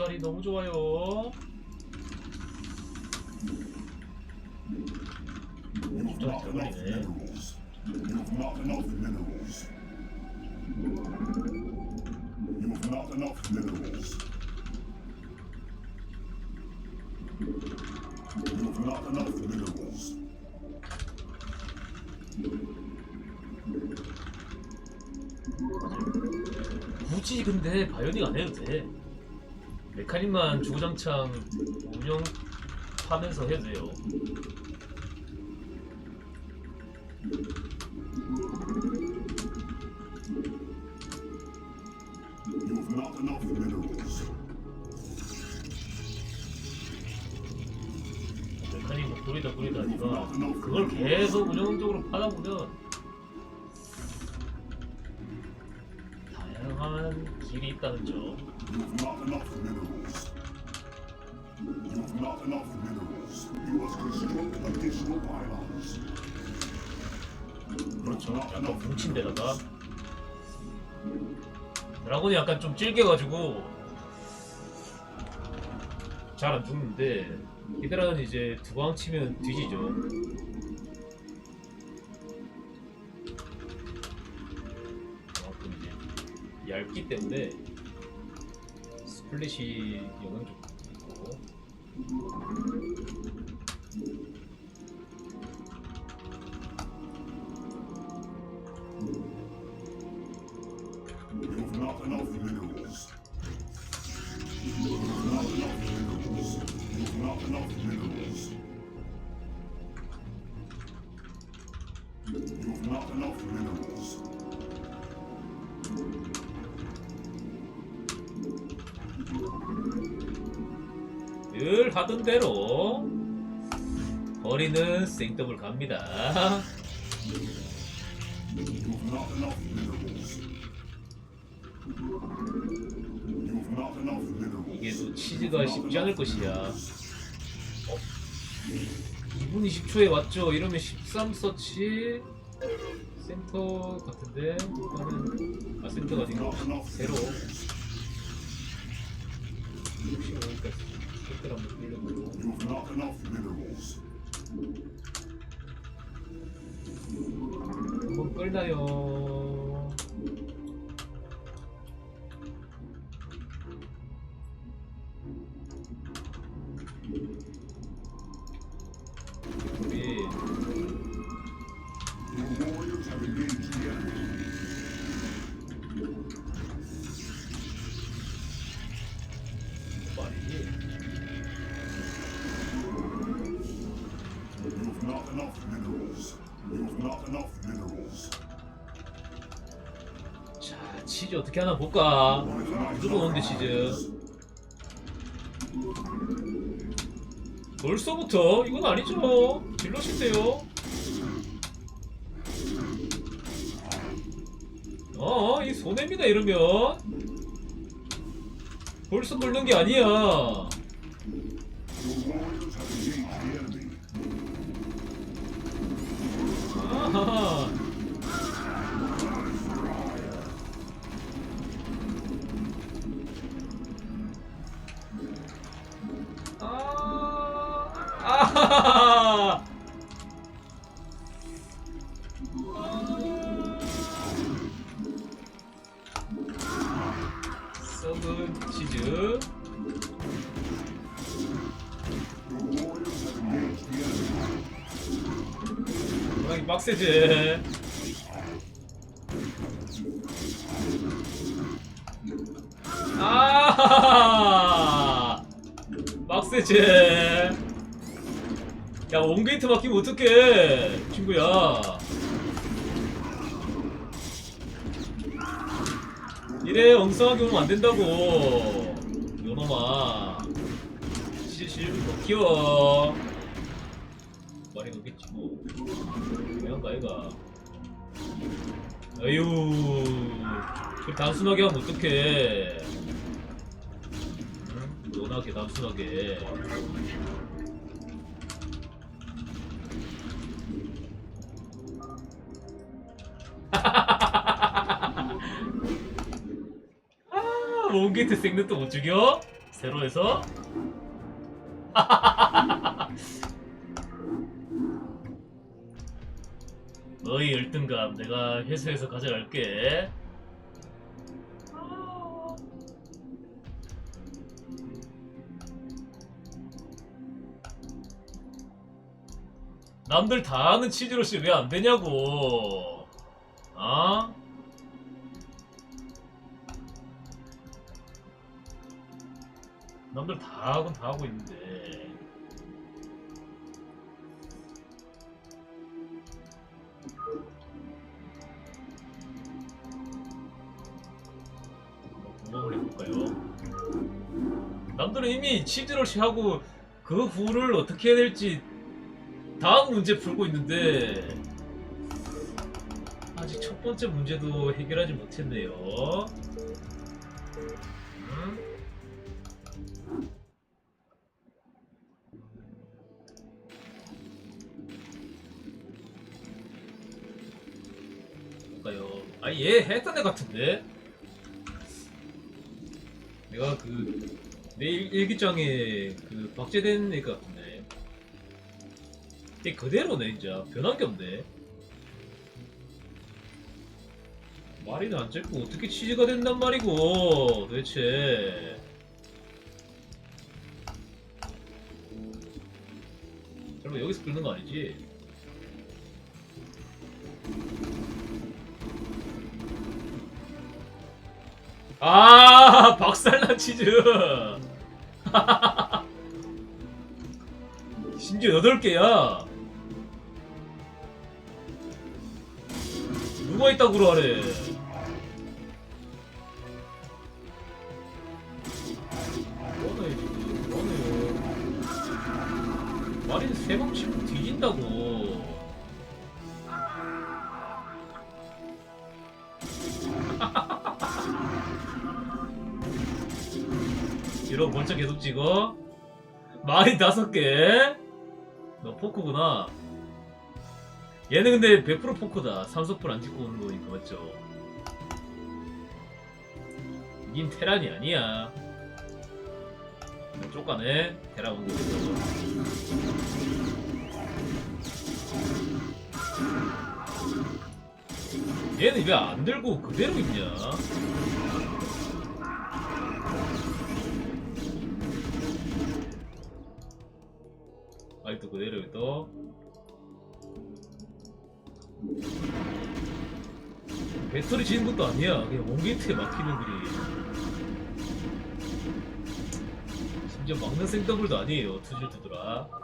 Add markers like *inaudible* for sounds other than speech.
자리 너무 좋아요. Minerals. 굳이 근데 바이오닉 안 해도 돼. 메카닉만 주구장창 운영하면서 해도 돼요. 메카닉 뭐 뿌리다 뿌리다 니가 그걸 계속 운영적으로 파다 보면 다양한 길이 있다는 점. You've not enough minerals. You've not enough minerals. You must construct additional pylons. 그렇죠. 약간 뭉친 데다가 드라곤이 약간 좀 질겨가지고 잘 안 죽는데 히드라는 이제 두 방 치면 뒤지죠. 얇기 때문에 스 플릿이 영향 좀 있고. 늘 하던 대로 거리는 생더블 갑니다. 이게 또 치즈가 쉽지 않을 것이야. 어? 2분 20초에 왔죠. 이러면 13서치 센터 같은데 일단은 아 센터가 지금 새로 65까지 10g 올려보고 You've not enough minerals. 뭐 끌다요 치즈 어떻게 하나 볼까? 무조건 온대 치즈. 벌써부터 이건 아니죠. 질러신데요. 어, 이 손해입니다 이러면. 벌써 뚫는 게 아니야. 아하. 아하하하. 썩은 치즈. 고양이 빡세지. 아, 빡세지. 야, 원게이트 막히면 어떡해, 친구야. 이래 엉성하게 오면 안 된다고. 요놈아. 시실못 키워. 말이 오겠지 뭐. 왜한가 얘가. 아유. 그 단순하게 하면 어떡해. 응? 워낙에 단순하게. 아, 몽게이트 생는 또 못 죽여? 세로에서 *laughs* 너희 열등감 내가 회수해서 가져갈게. 남들 다 아는 치즈로시 왜안 되냐고. 아? 남들 다 하곤 다 하고 있는데. 공범을 해볼까요? 남들은 이미 치즈러시 하고 그 후를 어떻게 해야 될지 다음 문제 풀고 있는데 아직 첫 번째 문제도 해결하지 못했네요. 음? 볼까요? 아, 얘 했던 애 같은데? 내가 그, 내 일- 일기장에 그 박제된 애 같은데. 얘 그대로네, 진짜. 변한 게 없네. 말이는 안 짧고 어떻게 치즈가 된단 말이고, 도대체. 설마 여기서 끓는 거 아니지? 아 박살난 치즈. *laughs* 심지어 8개야. 누가 있다고 그러래? 뭐하네 뭐하네요 마린 3방 치고 뒤진다고 이러고 번쩍 계속 찍어 마린 다섯 개. 너 포크구나. 얘는 근데 100% 포크다. 삼석풀 안 찍고 오는 거니까 맞죠? 닌 테란이 아니야. 쫓가네. 테란 온 거에서. 얘는 왜 안 들고 그대로 있냐? 아직도 그대로 있어. 배터리 지는 것도 아니야. 그냥 원게이트에 막히는 그리. 심지어 막는 생더블도 아니에요. 투질 두드라.